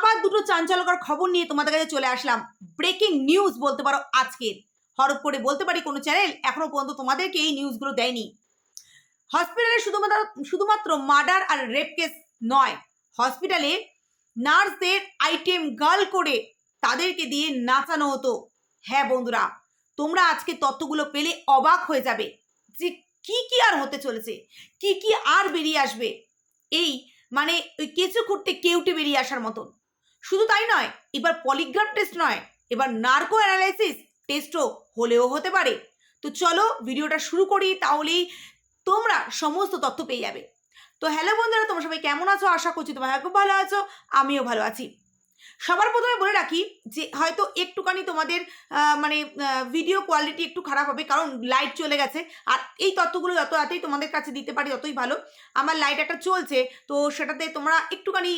আবার দুটো চাঞ্চল্যকর খবর নিয়ে তোমাদের কাছে চলে আসলাম। ব্রেকিং নিউজ বলতে পারো আজকের হরপ করে বলতে পারি কোনো চ্যানেল এখনও পর্যন্ত তোমাদেরকে এই নিউজগুলো দেয়নি। হসপিটালে শুধুমাত্র শুধুমাত্র মার্ডার আর রেপ কেস নয়। হসপিটালে নার্সদের আইটেম গার্ল করে তাদেরকে দিয়ে নাচানো হতো। হ্যাঁ বন্ধুরা, তোমরা আজকে তথ্যগুলো পেলে অবাক হয়ে যাবে যে কি কি আর হতে চলেছে, কি কি আর বেরিয়ে আসবে। এই মানে ওই কেঁচো খুঁড়তে কেউটে বেরিয়ে আসার মতন। শুধু তাই নয়, এবার পলিগ্রাফ টেস্ট নয়, এবার নার্কো অ্যানালাইসিস টেস্টও হলেও হতে পারে। তো চলো ভিডিওটা শুরু করি, তাহলেই তোমরা সমস্ত তথ্য পেয়ে যাবে। তো হ্যালো বন্ধুরা, তোমরা সবাই কেমন আছো? আশা করছি তোমরা খুব ভালো আছো, আমিও ভালো আছি। সবার প্রথমে বলে রাখি যে হয়তো একটুখানি তোমাদের মানে ভিডিও কোয়ালিটি একটু খারাপ হবে, কারণ লাইট চলে গেছে। আর এই তথ্যগুলো যত তাড়াতাড়ি তোমাদের কাছে দিতে পারি ততই ভালো। আমার লাইট একটা চলছে, তো সেটাতে তোমরা একটুখানি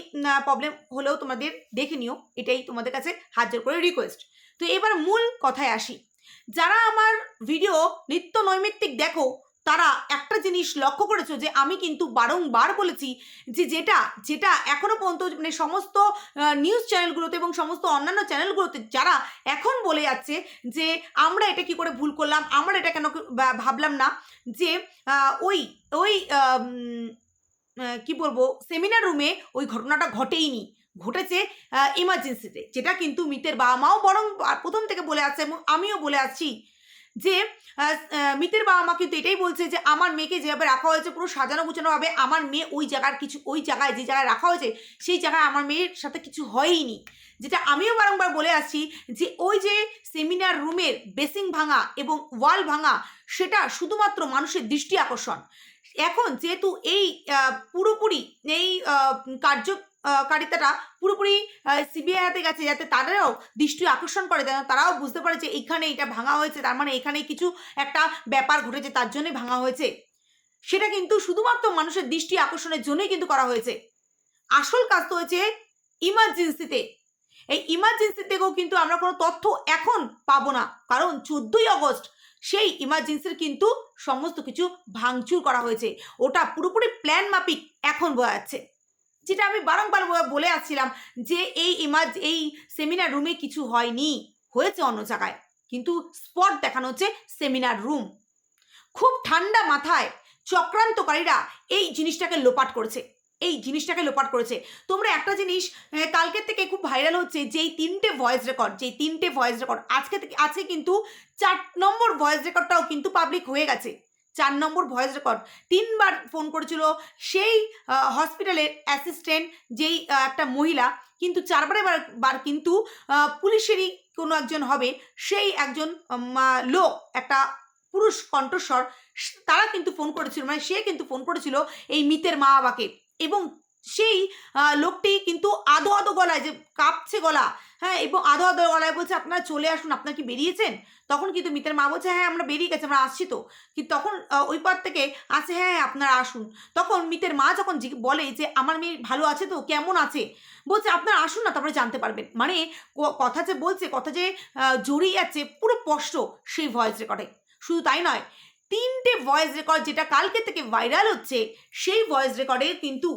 প্রবলেম হলেও তোমাদের দেখে নিও। এটাই তোমাদের কাছে হাজার করে রিকোয়েস্ট তো এবার মূল কথায় আসি। যারা আমার ভিডিও নিত্য নৈমিত্তিক দেখো তারা একটা জিনিস লক্ষ্য করেছ যে আমি কিন্তু বারংবার বলেছি যে যেটা যেটা এখনও পর্যন্ত মানে সমস্ত নিউজ চ্যানেলগুলোতে এবং সমস্ত অন্যান্য চ্যানেলগুলোতে যারা এখন বলে যাচ্ছে যে আমরা এটা কি করে ভুল করলাম, আমরা এটা কেন ভাবলাম না, যে ওই ওই কি বলব সেমিনার রুমে ওই ঘটনাটা ঘটেইনি। ঘটেছে ইমার্জেন্সিতে যেটা কিন্তু মিতের বাবা মাও বরং প্রথম থেকে বলে আসছে এবং আমিও বলে আসছি যে মিতের বাবা মা কিন্তু এটাই বলছে যে, আমার মেয়েকে যেভাবে রাখা হয়েছে, পুরো সাজানো গুছানো হবে, আমার মেয়ে ওই জায়গার কিছু, ওই জায়গায় যে জায়গায় রাখা হয়েছে, সেই জায়গায় আমার মেয়ের সাথে কিছু হয়ইনি। যেটা আমিও বারংবার বলে আসছি যে, ওই যে সেমিনার রুমের বেসিং ভাঙা এবং ওয়াল ভাঙা, সেটা শুধুমাত্র মানুষের দৃষ্টি আকর্ষণ। এখন যেহেতু এই পুরোপুরি এই কার্য কারিতাটা পুরোপুরি সিবিআই হাতে গেছে যাতে তাদেরও দৃষ্টি আকর্ষণ করে, যেন তারাও বুঝতে পারে যে এখানে এটা ভাঙা হয়েছে, তার মানে এখানে কিছু একটা ব্যাপার ঘটেছে, তার জন্যই ভাঙা হয়েছে। সেটা কিন্তু শুধুমাত্র মানুষের দৃষ্টি আকর্ষণের জন্যই কিন্তু করা হয়েছে। আসল কাজ তো হয়েছে ইমার্জেন্সিতে। এই ইমার্জেন্সি থেকেও কিন্তু আমরা কোনো তথ্য এখন পাবো না, কারণ চোদ্দই অগস্ট সেই ইমার্জেন্সির কিন্তু সমস্ত কিছু ভাঙচুর করা হয়েছে। ওটা পুরোপুরি প্ল্যান মাফিক এখন বোঝা যাচ্ছে। যেটা আমি বারংবার বলে আসছিলাম যে এই ইমার্জ এই সেমিনার রুমে কিছু হয়নি। হয়েছে অন্য জায়গায়। কিন্তু স্পট দেখানো হচ্ছে সেমিনার রুম খুব ঠান্ডা মাথায় চক্রান্তকারীরা এই জিনিসটাকে লোপাট করেছে। এই জিনিসটাকে লোপাট করেছে। তোমরা একটা জিনিস কালকের থেকে খুব ভাইরাল হচ্ছে যেই তিনটে ভয়েস রেকর্ড যেই তিনটে ভয়েস রেকর্ড আজকে থেকে আজকে কিন্তু চার নম্বর ভয়েস রেকর্ডটাও কিন্তু পাবলিক হয়ে গেছে। চার নম্বর ভয়েস রেকর্ড তিনবার ফোন করেছিল সেই হসপিটালের অ্যাসিস্ট্যান্ট যেই একটা মহিলা। কিন্তু চারবারে বার কিন্তু পুলিশেরই কোনো একজন হবে সেই একজন লোক, একটা পুরুষ কণ্ঠস্বর তারা কিন্তু ফোন করেছিল। মানে সে কিন্তু ফোন করেছিল এই মিতের মা বাবাকে এবং সেই লোকটি কিন্তু আধো আধো গলায় যে কাঁপছে গলা হ্যাঁ এবং আধো আধো গলায় বলছে, আপনারা চলে আসুন, আপনারা কি বেরিয়েছেন? তখন কিন্তু মিতের মা বলছে হ্যাঁ আমরা বেরিয়ে গেছি, আমরা আসছি তো। কিন্তু তখন ওই পার থেকে আসে হ্যাঁ হ্যাঁ আপনারা আসুন। তখন মিতের মা যখন বলে যে, আমার মেয়ে ভালো আছে তো, কেমন আছে? বলছে, আপনারা আসুন না, তারপরে জানতে পারবেন। মানে কথা যে বলছে, কথা যে জড়িয়ে যাচ্ছে পুরো স্পষ্ট সেই ভয়েস রেকর্ডে শুধু তাই নয় তিনটে ভয়েস রেকর্ড যেটা কালকে থেকে ভাইরাল হচ্ছে, সেই ভয়েস রেকর্ডে কিন্তু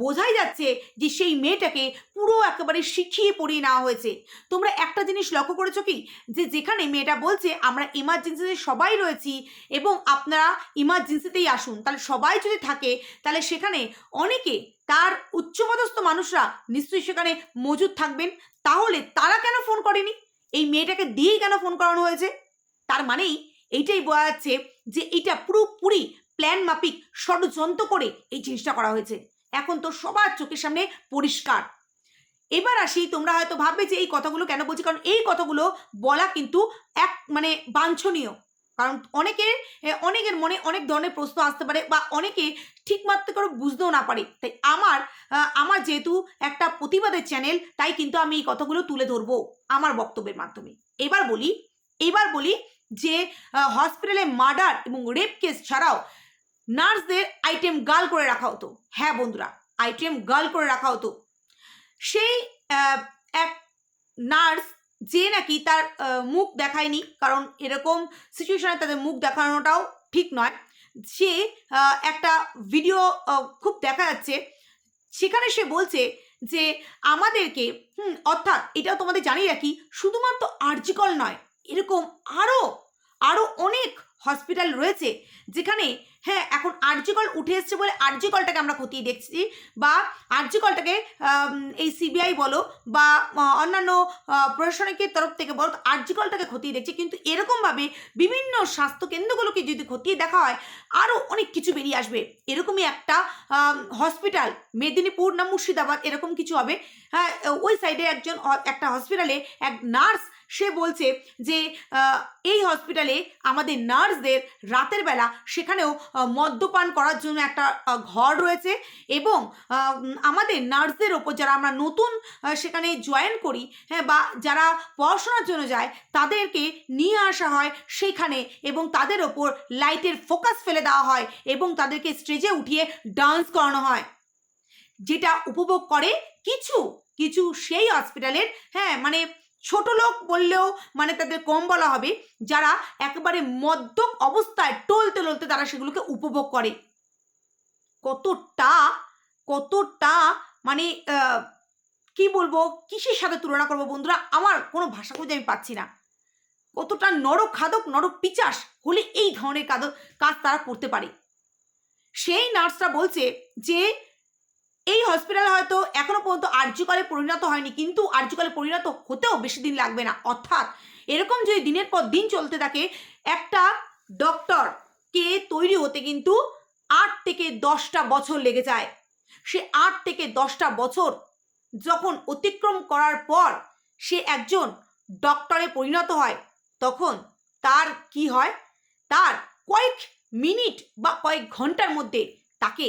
বোঝাই যাচ্ছে যে সেই মেয়েটাকে পুরো একেবারে শিখিয়ে পড়িয়ে নেওয়া হয়েছে। তোমরা একটা জিনিস লক্ষ্য করেছ কি? যে যেখানে মেয়েটা বলছে, আমরা ইমার্জেন্সিতে সবাই রয়েছি এবং আপনারা ইমার্জেন্সিতেই আসুন। তাহলে সবাই যদি থাকে, তাহলে সেখানে অনেকে, তার উচ্চপদস্থ মানুষরা নিশ্চয়ই সেখানে মজুদ থাকবেন। তাহলে তারা কেন ফোন করেনি? এই মেয়েটাকে দিয়েই কেন ফোন করানো হয়েছে? তার মানেই এইটাই বোঝা যাচ্ছে যে এটা পুরোপুরি প্ল্যান মাফিক ষড়যন্ত্র করে এই জিনিসটা করা হয়েছে। এখন তো সবার চোখের সামনে পরিষ্কার। এবার আসি, তোমরা হয়তো ভাববে যে এই কথাগুলো কেন বলছি? কারণ এই কথাগুলো বলা কিন্তু এক মানে বাঞ্ছনীয়। কারণ অনেকের অনেকের মনে অনেক ধরনের প্রশ্ন আসতে পারে বা অনেকে ঠিক মাত্র করে বুঝতেও না পারে। তাই আমার আমার যেহেতু একটা প্রতিবাদের চ্যানেল তাই কিন্তু আমি এই কথাগুলো তুলে ধরবো আমার বক্তব্যের মাধ্যমে। এবার বলি এবার বলি যে হসপিটালে মার্ডার এবং রেপ কেস ছাড়াও নার্সদের আইটেম গার্ল করে রাখা হতো। হ্যাঁ বন্ধুরা আইটেম গার্ল করে রাখা হতো। সেই এক নার্স যে নাকি তার মুখ দেখায়নি, কারণ এরকম সিচুয়েশনে তাদের মুখ দেখানোটাও ঠিক নয়। সে একটা ভিডিও খুব দেখা যাচ্ছে। সেখানে সে বলছে যে, আমাদেরকে, হুম, অর্থাৎ এটাও তোমাদের জানিয়ে রাখি, শুধুমাত্র আর্জিকল নয় এরকম আরও আরও অনেক হসপিটাল রয়েছে যেখানে হ্যাঁ এখন আর্জিকল উঠে এসছে বলে আর্জিকলটাকে আমরা খতিয়ে দেখছি বা আর্জিকলটাকে এই সিবিআই বলো বা অন্যান্য প্রশাসনিকের তরফ থেকে বলো আর্জিকলটাকে খতিয়ে দেখছে। কিন্তু এরকমভাবে বিভিন্ন স্বাস্থ্য কেন্দ্রগুলোকে যদি খতিয়ে দেখা হয় আরও অনেক কিছু বেরিয়ে আসবে। এরকমই একটা হসপিটাল মেদিনীপুর না মুর্শিদাবাদ এরকম কিছু হবে। হ্যাঁ ওই সাইডে একজন, একটা হসপিটালে এক নার্স সে বলছে যে এই হসপিটালে আমাদের নার্সদের রাতের বেলা সেখানেও মদ্যপান করার জন্য একটা ঘর রয়েছে এবং আমাদের নার্সদের ওপর যারা আমরা নতুন সেখানে জয়েন করি হ্যাঁ বা যারা পড়াশোনার জন্য যায়, তাদেরকে নিয়ে আসা হয় সেখানে এবং তাদের ওপর লাইটের ফোকাস ফেলে দেওয়া হয় এবং তাদেরকে স্টেজে উঠিয়ে ডান্স করানো হয়। যেটা উপভোগ করে কিছু কিছু সেই হসপিটালের হ্যাঁ মানে ছোট লোক বললেও মানে তাদের কম বলা হবে, যারা একেবারে মদ্যপ অবস্থায় টলতে টলতে তারা সেগুলোকে উপভোগ করে। কতটা কতটা মানে কি বলব, কিসের সাথে তুলনা করব বন্ধুরা? আমার কোনো ভাষা খুঁজে আমি পাচ্ছি না। কতটা নরক খাদক নরক পিচাস হলে এই ধরনের কাজ তারা করতে পারে। সেই নার্সরা বলছে যে এই হসপিটাল হয়তো এখনও পর্যন্ত আর্যকালে পরিণত হয়নি, কিন্তু আর্যকালে পরিণত হতেও বেশি দিন লাগবে না। অর্থাৎ এরকম যদি দিনের পর দিন চলতে থাকে, একটা ডক্টর কে তৈরি হতে কিন্তু আট থেকে দশটা বছর লেগে যায়। সে আট থেকে দশটা বছর যখন অতিক্রম করার পর সে একজন ডক্টরে পরিণত হয়, তখন তার কি হয়? তার কয়েক মিনিট বা কয়েক ঘণ্টার মধ্যে তাকে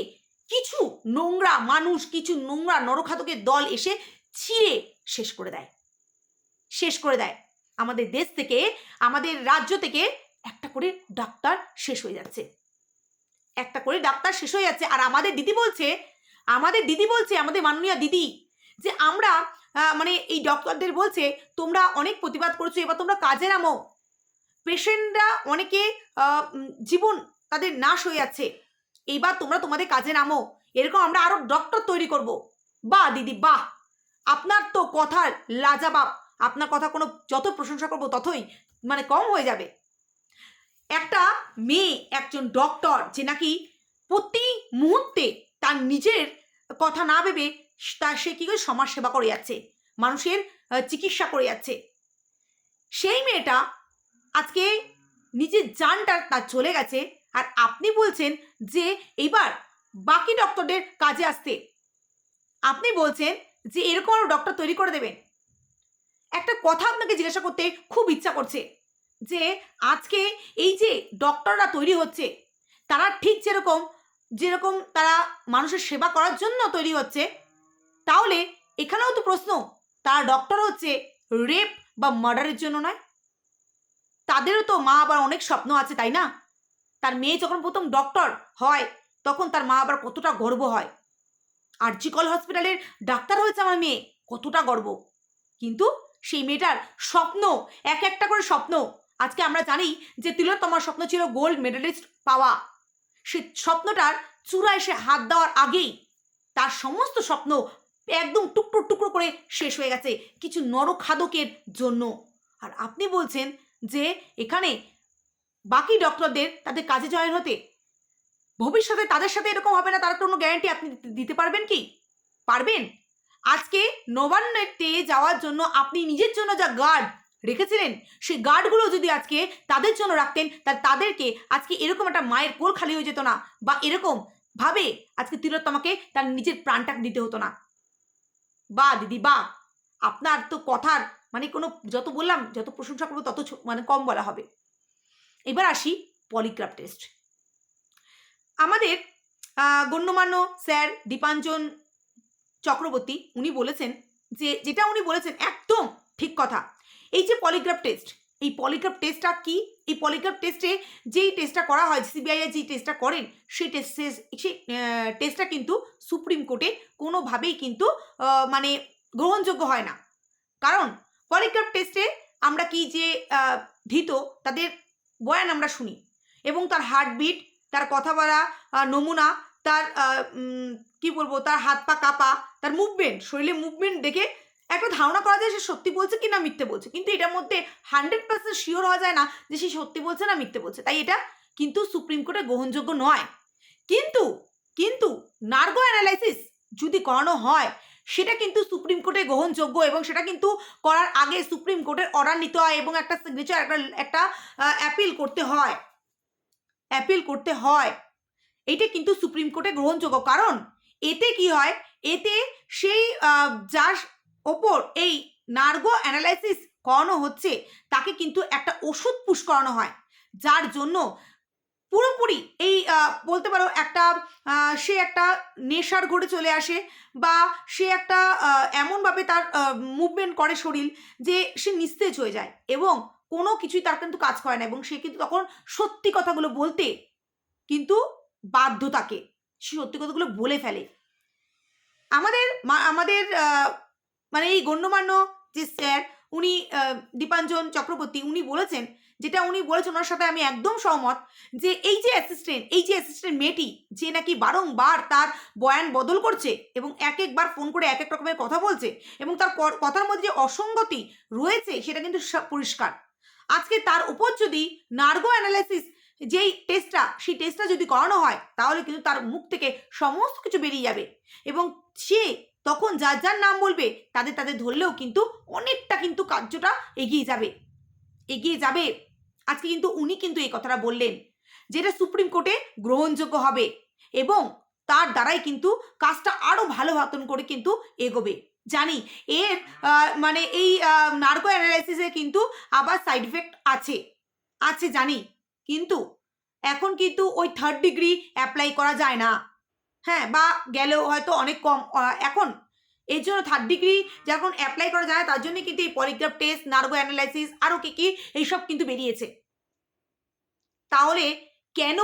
কিছু নোংরা, মানুষ কিছু নোংরা নরখাতকের দল এসে ছিঁড়ে শেষ করে দেয়। শেষ করে দেয়। আমাদের দেশ থেকে, আমাদের রাজ্য থেকে একটা করে ডাক্তার শেষ হয়ে যাচ্ছে। একটা করে ডাক্তার শেষ হয়ে যাচ্ছে। আর আমাদের দিদি বলছে, আমাদের দিদি বলছে, আমাদের মাননীয় দিদি, যে আমরা মানে এই ডক্টরদের বলছে, তোমরা অনেক প্রতিবাদ করেছ, এবার তোমরা কাজে নামো। পেশেন্টরা অনেকে জীবন তাদের নাশ হয়ে যাচ্ছে। এইবার তোমরা তোমাদের কাজে নামো। এরকম আমরা আরও ডক্টর তৈরি করব। বাহ, দিদি, বাহ। আপনার তো কথার লাজাবাব। আপনার কথা কোনো যত প্রশংসা করব ততই মানে কম হয়ে যাবে। একটা মেয়ে, একজন ডক্টর যে নাকি প্রতি মুহূর্তে তার নিজের কথা না ভেবে তার সে কী করে সমাজ সেবা করে যাচ্ছে, মানুষের চিকিৎসা করে যাচ্ছে। সেই মেয়েটা আজকে নিজের জানটা তার চলে গেছে আর আপনি বলছেন যে এইবার বাকি ডক্টরদের কাজে আসতে। আপনি বলছেন যে এরকম আরও ডক্টর তৈরি করে দেবেন। একটা কথা আপনাকে জিজ্ঞাসা করতে খুব ইচ্ছা করছে যে আজকে এই যে ডক্টররা তৈরি হচ্ছে, তারা ঠিক যেরকম যেরকম তারা মানুষের সেবা করার জন্য তৈরি হচ্ছে, তাহলে এখানেও তো প্রশ্ন, তারা ডক্টর হচ্ছে রেপ বা মার্ডারের জন্য নয়? তাদেরও তো মা আবার অনেক স্বপ্ন আছে, তাই না? তার মেয়ে যখন প্রথম ডক্টর হয়, তখন তার মা আবার কতটা গর্ব হয়। আরজিকল হসপিটালের ডাক্তার হয়েছে আমার মেয়ে, কতটা গর্ব। কিন্তু সেই মেয়েটার স্বপ্ন, এক একটা করে স্বপ্ন। আজকে আমরা জানি যে তিলোত্তমার স্বপ্ন ছিল গোল্ড মেডেলিস্ট পাওয়া। সে স্বপ্নটার চূড়ায় সে হাত দেওয়ার আগেই তার সমস্ত স্বপ্ন একদম টুকরো টুকরো করে শেষ হয়ে গেছে, কিছু নরখাদকের জন্য। আর আপনি বলছেন যে এখানে বাকি ডক্টরদের তাদের কাজে জয়েন হতে। ভবিষ্যতে তাদের সাথে এরকম হবে না, তার কোনো গ্যারান্টি আপনি দিতে- পারবেন কি? পারবেন? আজকে নবান্নতে যাওয়ার জন্য আপনি নিজের জন্য যা গার্ড রেখেছিলেন, সেই গার্ডগুলো যদি আজকে তাদের জন্য রাখতেন তাহলে তাদেরকে আজকে এরকম একটা মায়ের কোল খালি হয়ে যেত না বা এরকম ভাবে আজকে তিলোত্তমাকে তার নিজের প্রাণটাকে দিতে হতো না। বা দিদি, বা আপনার তো কথার মানে কোনো যত বললাম, যত প্রশংসা করব তত মানে কম বলা হবে। এবার আসি পলিগ্রাফ টেস্ট আমাদের গণ্যমান্য স্যার দীপাঞ্জন চক্রবর্তী উনি বলেছেন যে, যেটা উনি বলেছেন একদম ঠিক কথা। এই যে পলিগ্রাফ টেস্ট এই পলিগ্রাফ টেস্টটা কি? এই পলিগ্রাফ টেস্টে যেই টেস্টটা করা হয় সিবিআই যেই টেস্টটা করেন, সেই টেস্ট সেই টেস্টটা কিন্তু সুপ্রিম কোর্টে কোনোভাবেই কিন্তু মানে গ্রহণযোগ্য হয় না। কারণ পলিগ্রাফ টেস্টে আমরা কি যে ধৃত, তাদের বয়ান আমরা শুনি। এবং তার হার্টবিট তার কথা বলা নমুনা, তার কি বলব, তার হাত পা কাঁপা, তার মুভমেন্ট শরীরে মুভমেন্ট দেখে একটা ধারণা করা যায় সে সত্যি বলছে কি না মিথ্যে বলছে। কিন্তু এটার মধ্যে হান্ড্রেড পার্সেন্ট শিওর হওয়া যায় না যে সে সত্যি বলছে না মিথ্যে বলছে। তাই এটা কিন্তু সুপ্রিম কোর্টে গ্রহণযোগ্য নয়। কিন্তু কিন্তু নার্গো অ্যানালাইসিস যদি করানো হয় সেটা কিন্তু সুপ্রিম কোর্টে গ্রহণযোগ্য এবং সেটা কিন্তু করার আগে সুপ্রিম কোর্টের অর্ডার নিতে হয় এবং একটা সিগনেচার একটা একটা অ্যাপিল করতে হয়। অ্যাপিল করতে হয়। এটা কিন্তু সুপ্রিম কোর্টে গ্রহণযোগ্য। কারণ এতে কি হয়? এতে সেই যার ওপর এই নার্গো অ্যানালাইসিস করানো হচ্ছে, তাকে কিন্তু একটা ওষুধ পুশ করানো হয়। যার জন্য পুরোপুরি এই বলতে পারো একটা সে একটা নেশার ঘরে চলে আসে বা সে একটা এমনভাবে তার মুভমেন্ট করে শরীর যে সে নিস্তেজ হয়ে যায় এবং কোনো কিছুই তার কিন্তু কাজ করে না এবং সে কিন্তু তখন সত্যি কথাগুলো বলতে কিন্তু বাধ্য থাকে সে সত্যি কথাগুলো বলে ফেলে। আমাদের আমাদের মানে এই গণ্যমান্য যে স্যার, উনি দীপাঞ্জন চক্রবর্তী, উনি বলেছেন যেটা উনি বলেছেন ওনার সাথে আমি একদম সহমত, যে এই যে অ্যাসিস্ট্যান্ট এই যে অ্যাসিস্ট্যান্ট মেয়েটি, যে নাকি বারংবার তার বয়ান বদল করছে এবং এক একবার ফোন করে এক এক রকমের কথা বলছে এবং তার কথার মধ্যে যে অসঙ্গতি রয়েছে সেটা কিন্তু পরিষ্কার। আজকে তার উপর যদি নার্গো অ্যানালাইসিস যেই টেস্টটা সেই টেস্টটা যদি করানো হয়, তাহলে কিন্তু তার মুখ থেকে সমস্ত কিছু বেরিয়ে যাবে এবং সে তখন যার যার নাম বলবে, তাদের তাদের ধরলেও কিন্তু অনেকটা কিন্তু কার্যটা এগিয়ে যাবে। এগিয়ে যাবে আজকে কিন্তু উনি কিন্তু এই কথাটা বললেন যেটা সুপ্রিম কোর্টে গ্রহণযোগ্য হবে এবং তার দ্বারাই কিন্তু কাজটা আরও ভালো মতন করে কিন্তু এগোবে। জানি, এর মানে এই নার্কো অ্যানালাইসিসে কিন্তু আবার সাইড ইফেক্ট আছে আছে জানি, কিন্তু এখন কিন্তু ওই থার্ড ডিগ্রি অ্যাপ্লাই করা যায় না। হ্যাঁ বা গেলেও হয়তো অনেক কম এখন এর জন্য থার্ড ডিগ্রি যখন অ্যাপ্লাই করা যায়, তার জন্য কিন্তু এই পলিগ্রাফ টেস্ট নার্গো অ্যানালাইসিস আরও কী কী, এইসব কিন্তু বেরিয়েছে। তাহলে কেন?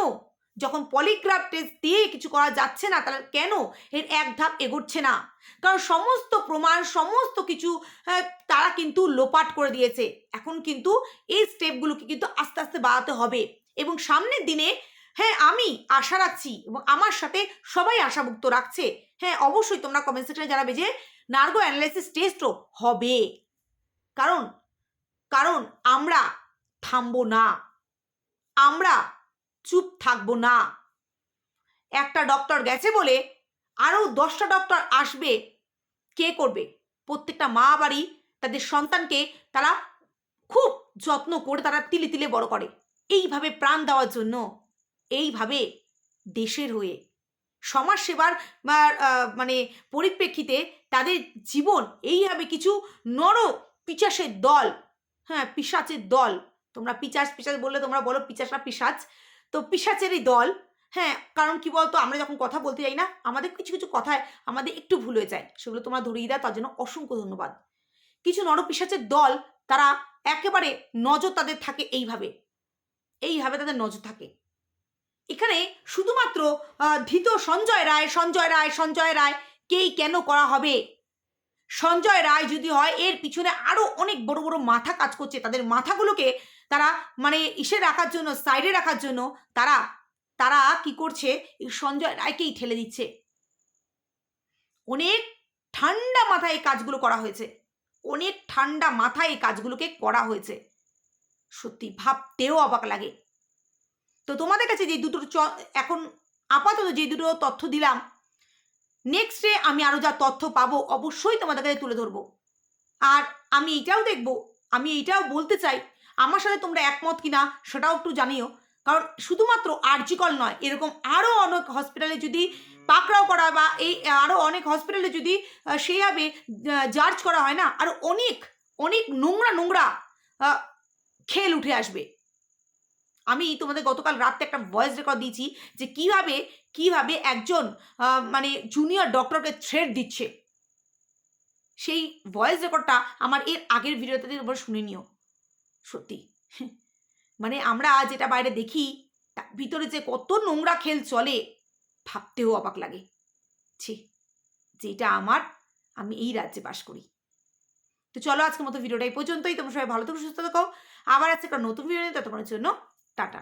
যখন পলিগ্রাফ টেস্ট দিয়ে কিছু করা যাচ্ছে না তাহলে কেন এর এক ধাপ এগোচ্ছে না? কারণ সমস্ত প্রমাণ সমস্ত কিছু আহ, তারা কিন্তু লোপাট করে দিয়েছে। এখন কিন্তু এই স্টেপগুলোকে কিন্তু আস্তে আস্তে বাড়াতে হবে। এবং সামনের দিনে হ্যাঁ আমি আশা রাখছি এবং আমার সাথে সবাই আশাভুক্ত রাখছে। হ্যাঁ অবশ্যই তোমরা কমেন্ট সেকশনে জানাবে যে নার্গো অ্যানালাইসিস টেস্টও হবে। কারণ কারণ আমরা থামবো না। আমরা চুপ থাকব না। একটা ডক্টর গেছে বলে আরও দশটা ডক্টর আসবে। কে করবে? প্রত্যেকটা মা বাড়ি তাদের সন্তানকে তারা খুব যত্ন করে তারা তিলে তিলে বড় করে। এইভাবে প্রাণ দেওয়ার জন্য, এইভাবে দেশের হয়ে সমাজ সেবার মানে পরিপ্রেক্ষিতে তাদের জীবন, এইভাবে কিছু নর পিচাসের দল হ্যাঁ পিসাচের দল তোমরা পিচাস পিচাস বললে তোমরা বলো পিচাসা পিসাচ। তো পিসাচেরই দল হ্যাঁ কারণ কি বলতো, আমরা যখন কথা বলতে যাই না, আমাদের কিছু কিছু কথায় আমাদের একটু ভুল হয়ে যায়, সেগুলো তোমরা ধরিয়ে দাও, তার জন্য অসংখ্য ধন্যবাদ। কিছু নরপিসাচের দল, তারা একেবারে নজর তাদের থাকে এইভাবে এইভাবে তাদের নজর থাকে। এখানে শুধুমাত্র ধৃত সঞ্জয় রায় সঞ্জয় রায় সঞ্জয় রায় কেই কেন করা হবে? সঞ্জয় রায় যদি হয়, এর পিছনে আরও অনেক বড় বড় মাথা কাজ করছে। তাদের মাথাগুলোকে তারা মানে ইসে রাখার জন্য, সাইডে রাখার জন্য তারা তারা কি করছে? এই সঞ্জয় রায়কেই ঠেলে দিচ্ছে। অনেক ঠান্ডা মাথায় এই কাজগুলো করা হয়েছে। অনেক ঠান্ডা মাথায় এই কাজগুলোকে করা হয়েছে। সত্যি ভাবতেও অবাক লাগে। তো তোমাদের কাছে যে দুটো এখন আপাতত যে দুটো তথ্য দিলাম নেক্সটে আমি আরও যা তথ্য পাবো অবশ্যই তোমাদের কাছে তুলে ধরবো। আর আমি এটাও দেখব, আমি এইটাও বলতে চাই, আমার সাথে তোমরা একমত কিনা সেটাও একটু জানিও। কারণ শুধুমাত্র আর্জিকল নয়, এরকম আরও অনেক হসপিটালে যদি পাকড়াও করা বা এই আরও অনেক হসপিটালে যদি সেইভাবে জার্জ করা হয় না আরও অনেক অনেক নোংরা নোংরা খেল উঠে আসবে। আমি তোমাদের গতকাল রাতে একটা ভয়েস রেকর্ড দিয়েছি যে কীভাবে কীভাবে একজন মানে জুনিয়র ডক্টরকে থ্রেড দিচ্ছে। সেই ভয়েস রেকর্ডটা আমার এর আগের ভিডিওতে তোমরা শুনে নিও। সত্যি। মানে আমরা যেটা বাইরে দেখি, তার ভিতরে যে কত নোংরা খেল চলে, ভাবতেও অবাক লাগে। ছি, যেটা আমার, আমি এই রাজ্যে বাস করি। তো চলো আজকের মতো ভিডিওটা এই পর্যন্তই। তোমরা সবাই ভালো থেকো, সুস্থ থাকো। আবার আছে একটা নতুন ভিডিও নিয়ে ততক্ষণের জন্য টাটা